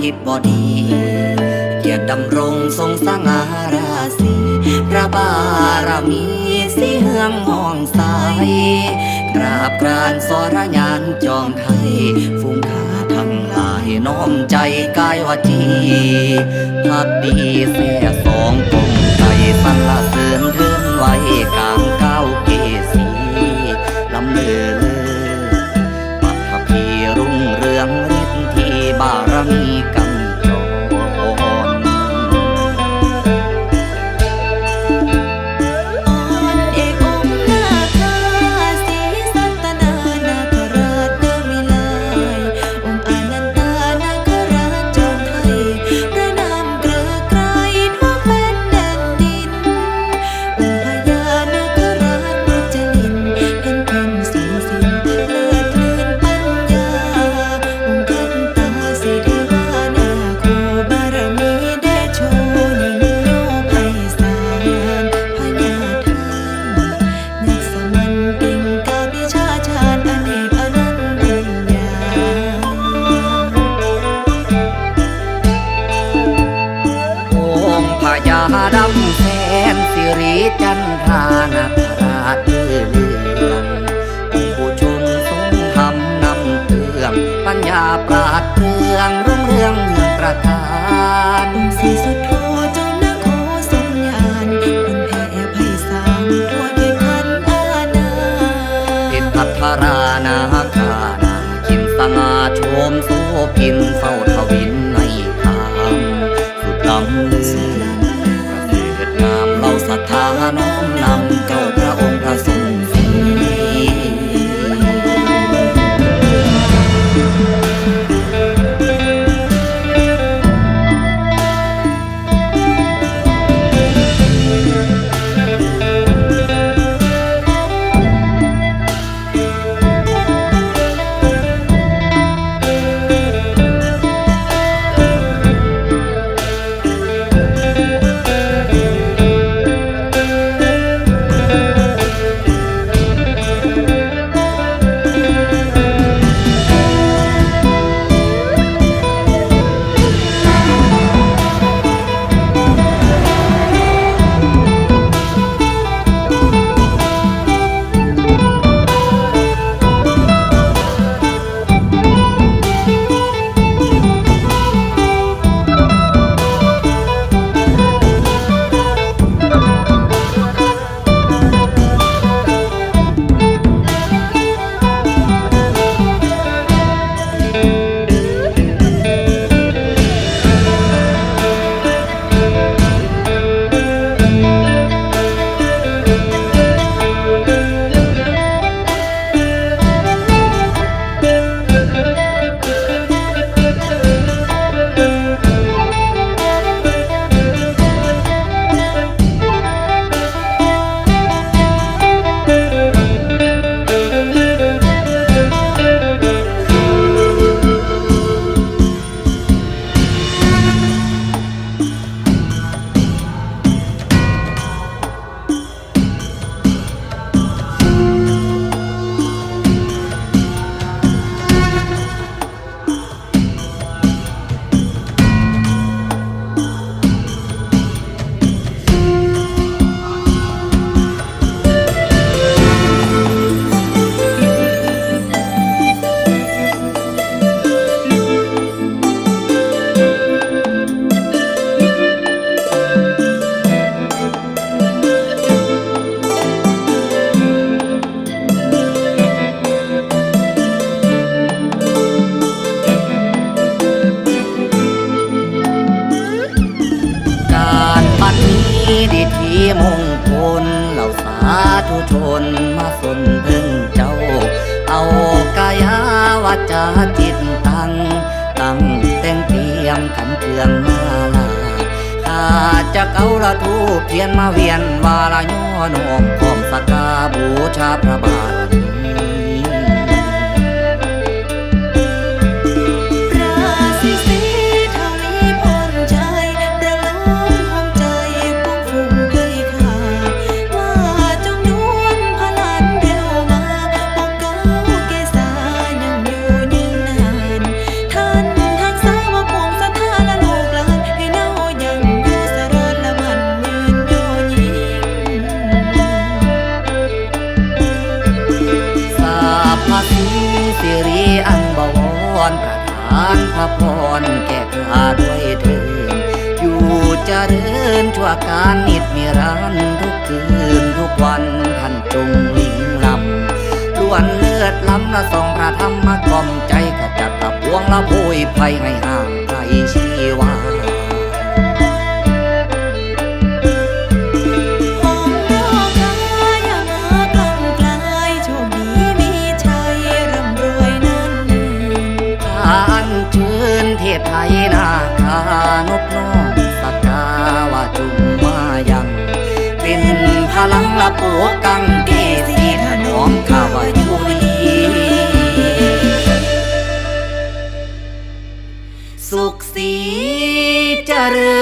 ธิบดีเกียรติดำรงทรงสง่าราศีพระบารมีสีเฮืองห้องสายกราบกรานสรญานจอมไทยฟุ้งขาทั้งหลายน้อมใจกายวาจีพักดีเสียสองคง จันทรานาคราชเลื่อเลืององค์ผู้ชมทรงธรรมนำเตืองปัญญาปราดเปรื่องรุ่งเรืองเมืองประทานองค์ศรีสุโธจอมนโคทรงญาณบุญแผ่ไพศาลทั่วทิพันอาณาทิศพัทรานาคานาคินสง่าโชมโสพินเฝ้า ธุชนมาสนถึงเจ้า เอากายาวาจาจิตตั้ง ตั้งแต่งเตรียมขันเครื่องมาลาข้าจะเอาละทูเพียนมาเวียนวาลาย้อนอมพร้อมสักการบูชาพระบาท พรทานพระพรแก่ข้าด้วยเถิดอยู่เจริญชั่วการนิดนิรันดร์ทุกคืนทุกวันท่านจงลิงลำล้วนเลือดล้ำละทรงพระธรรมกล่อมใจขจัดตะพวงละโพยไปให้ห่าง หน้าคานกน้องสกาวาจุมมายังเป็นพลังละปวกังเกสีถนอมข้าวายุรีสุขสีเจริญ